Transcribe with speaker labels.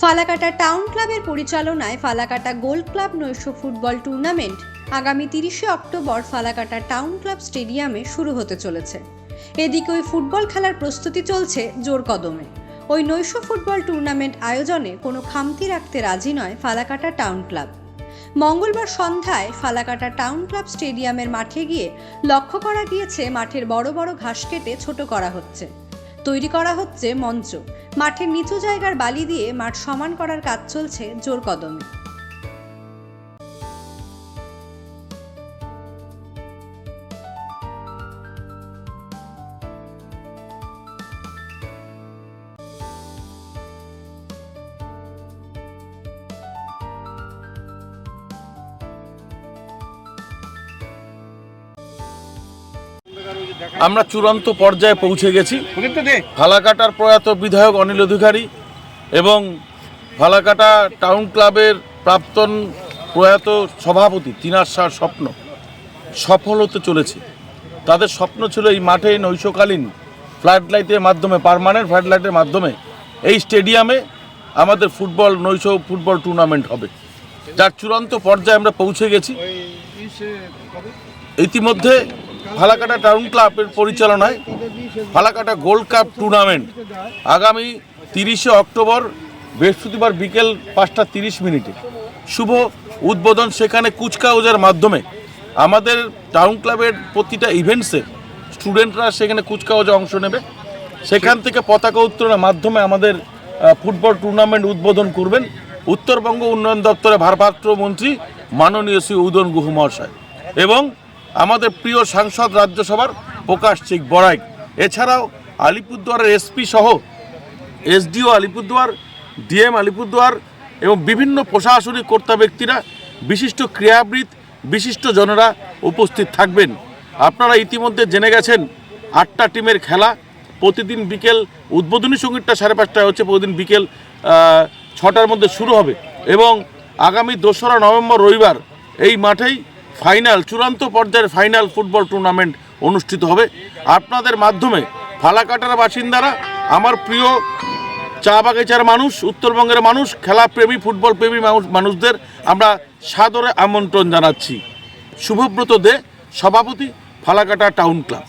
Speaker 1: Falakata town ক্লাবের পরিচালনায় Falakata gold club নৈশ ফুটবল টুর্নামেন্ট আগামী তিরিশে অক্টোবর ফালাকাটা টাউন ক্লাব স্টেডিয়ামে শুরু হতে চলেছে। এদিকে ওই ফুটবল খেলার প্রস্তুতি চলছে জোর কদমে। ওই নৈশ ফুটবল টুর্নামেন্ট আয়োজনে কোনো খামতি রাখতে রাজি নয় ফালাকাটা টাউন ক্লাব। মঙ্গলবার সন্ধ্যায় ফালাকাটা টাউন ক্লাব স্টেডিয়ামের মাঠে গিয়ে লক্ষ্য করা গিয়েছে মাঠের বড় বড় ঘাস কেটে ছোট করা হচ্ছে। তৈরি করা হচ্ছে মঞ্চ। মাঠের নিচু জায়গার বালি দিয়ে মাঠ সমান করার কাজ চলছে জোর কদমে।
Speaker 2: আমরা চূড়ান্ত পর্যায়ে পৌঁছে গেছি। ফালাকাটার প্রয়াত বিধায়ক অনিল অধিকারী এবং ফালাকাটা টাউন ক্লাবের প্রাক্তন প্রয়াত সভাপতি তিনার সার স্বপ্ন। সফল হতে চলেছে। তাদের স্বপ্ন ছিল এই মাঠে নৈশকালীন ফ্লাড লাইটের মাধ্যমে পারমানেন্ট ফ্লাড লাইটের মাধ্যমে এই স্টেডিয়ামে আমাদের ফুটবল নৈশ ফুটবল টুর্নামেন্ট হবে। যার চূড়ান্ত পর্যায়ে আমরা পৌঁছে গেছি। ইতিমধ্যে ফালাকাটা টাউন ক্লাবের পরিচালনায় ফালাকাটা গোল্ড কাপ টুর্নামেন্ট আগামী তিরিশে অক্টোবর বৃহস্পতিবার বিকেল পাঁচটা তিরিশ মিনিটে। শুভ উদ্বোধন সেখানে কুচকাওয়াজের মাধ্যমে। আমাদের টাউন ক্লাবের প্রতিটা ইভেন্টসে স্টুডেন্টরা সেখানে কুচকাওয়াজে অংশ নেবে। সেখান থেকে পতাকা উত্তোলনের মাধ্যমে আমাদের ফুটবল টুর্নামেন্ট উদ্বোধন করবেন উত্তরবঙ্গ উন্নয়ন দপ্তরের ভারপ্রাপ্ত মন্ত্রী মাননীয় শ্রী উদয়ন গুহ মহাশয়। এবং আমাদের প্রিয় সাংসদ রাজ্যসভার প্রকাশ চিক বড়াইক এছাড়াও আলিপুরদুয়ারের এসপি সহ এসডিও আলিপুরদুয়ার, ডিএম আলিপুরদুয়ার এবং বিভিন্ন প্রশাসনিক কর্তা ব্যক্তিরা, বিশিষ্ট ক্রীড়াবিদ, বিশিষ্ট জনেরা উপস্থিত থাকবেন। আপনারা ইতিমধ্যে জেনে গেছেন, আটটা টিমের খেলা প্রতিদিন বিকেল উদ্বোধনী সঙ্গীতটা সাড়ে পাঁচটায় হচ্ছে, প্রতিদিন বিকেল ছটার মধ্যে শুরু হবে। এবং আগামী দোসরা নভেম্বর রবিবার এই মাঠেই ফাইনাল, চূড়ান্ত পর্যায়ের ফাইনাল ফুটবল টুর্নামেন্ট অনুষ্ঠিত হবে। আপনাদের মাধ্যমে ফালাকাটার বাসিন্দারা, আমার প্রিয় চা বাগিচার মানুষ, উত্তরবঙ্গের মানুষ, খেলাপ্রেমী, ফুটবলপ্রেমী মানুষ মানুষদের আমরা সাদরে আমন্ত্রণ জানাচ্ছি। শুভব্রত দে, সভাপতি, ফালাকাটা টাউন ক্লাব।